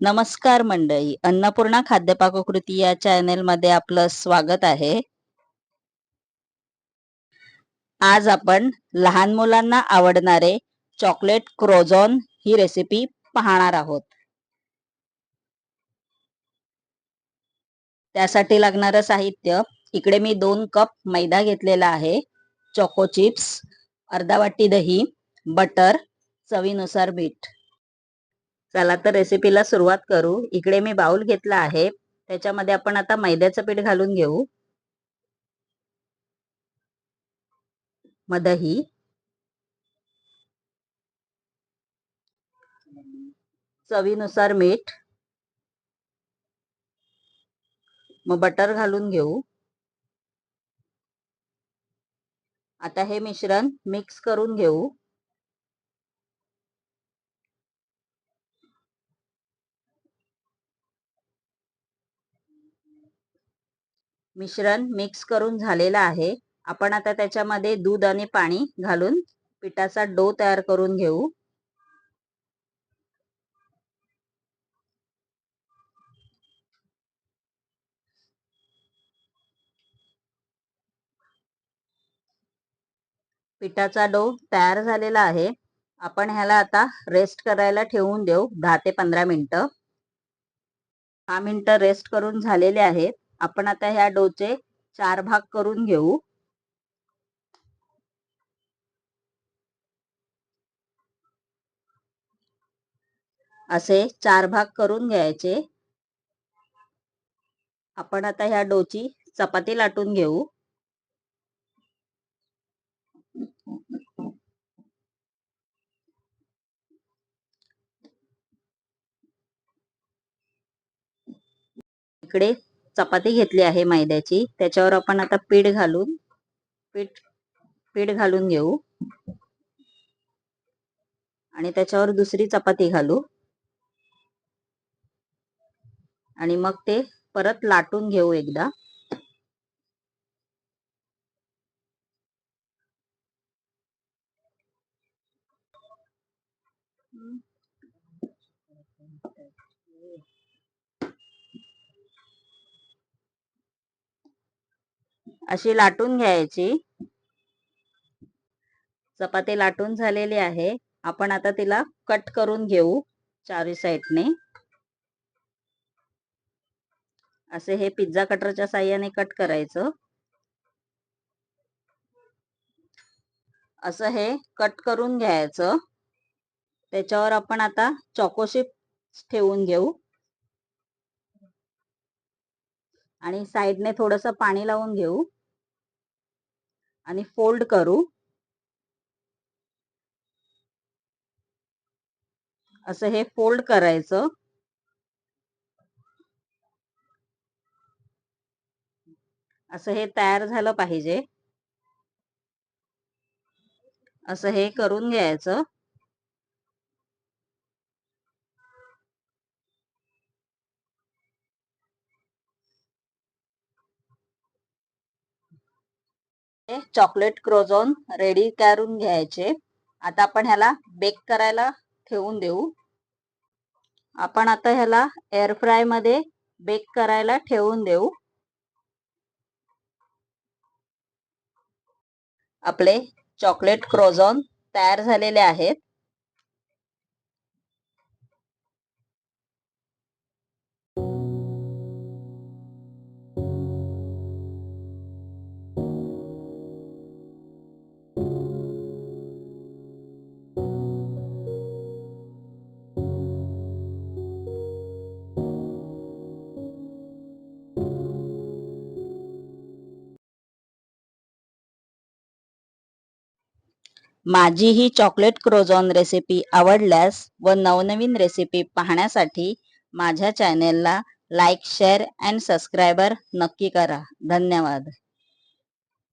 नमस्कार मंडळी अन्नपूर्णा खाद्यपाककृती या चॅनेल मध्ये आपलं स्वागत आहे. आज आपण लहान मुलांना आवडणारे चॉकलेट क्रोझॉन ही रेसिपी पाहणार आहोत. त्यासाठी लागणारं साहित्य इकडे मी दोन कप मैदा घेतलेला आहे. चोको चिप्स अर्धा वाटी दही बटर चवीनुसार मीठ. चला तर रेसिपीला सुरुवात करू. इकडे मी बाउल घेतला आहे. त्याच्यामध्ये आपण आता मैद्याचं पीठ घालून घेऊ. मदही दही चवीनुसार मीठ. मग बटर घालून घेऊ. आता हे मिश्रण मिक्स करून घेऊ. मिश्रण मिक्स करून झालेलं आहे. आपण आता त्याच्यामध्ये दूध आणि पाणी घालून पिठाचा डो तयार करून घेऊ. पिठाचा डो तयार झालेला आहे. आपण ह्याला आता रेस्ट करायला ठेवून देऊ दहा ते पंधरा मिनिटं. दहा मिनटं रेस्ट करून झालेले आहेत. आपण आता ह्या डोचे चार भाग करून घेऊ. असे चार भाग करून घ्यायचे. आपण आता ह्या डोची चपाती लाटून घेऊ. इकडे चपाती घेतली आहे मैद्याची. त्याच्यावर आपण आता पीठ घालून पीठ पीठ घालून घेऊ. आणि त्याच्यावर दुसरी चपाती घालू. आणि मग ते परत लाटून घेऊ एकदा. अशी लाटून घ्यायची. चपाती लाटून झालेली आहे. आपण आता तिला कट करून घेऊ चारी साईडने. असे हे पिझ्झा कटरच्या साह्याने कट करायचं. असं हे कट करून घ्यायचं. त्याच्यावर आपण आता चॉकोशिप ठेवून घेऊ. आणि साईडने थोडस पाणी लावून घेऊ. आणि फोल्ड करू. असं हे फोल्ड करायचं. असं हे तयार झालं पाहिजे. असं हे करून घ्यायचं. चॉकलेट क्रोझोन रेडी करून घ्यायचे. आता आपण ह्याला बेक करायला ठेवून देऊ. आपण आता ह्याला एअर फ्रायमध्ये बेक करायला ठेवून देऊ. आपले चॉकलेट क्रोझॉन तयार झालेले आहेत. माझी ही चॉकलेट क्रोझॉन रेसिपी आवडल्यास व नवनवीन रेसिपी पाहण्यासाठी माझ्या चॅनेलला लाईक शेअर अँड सबस्क्रायबर नक्की करा. धन्यवाद.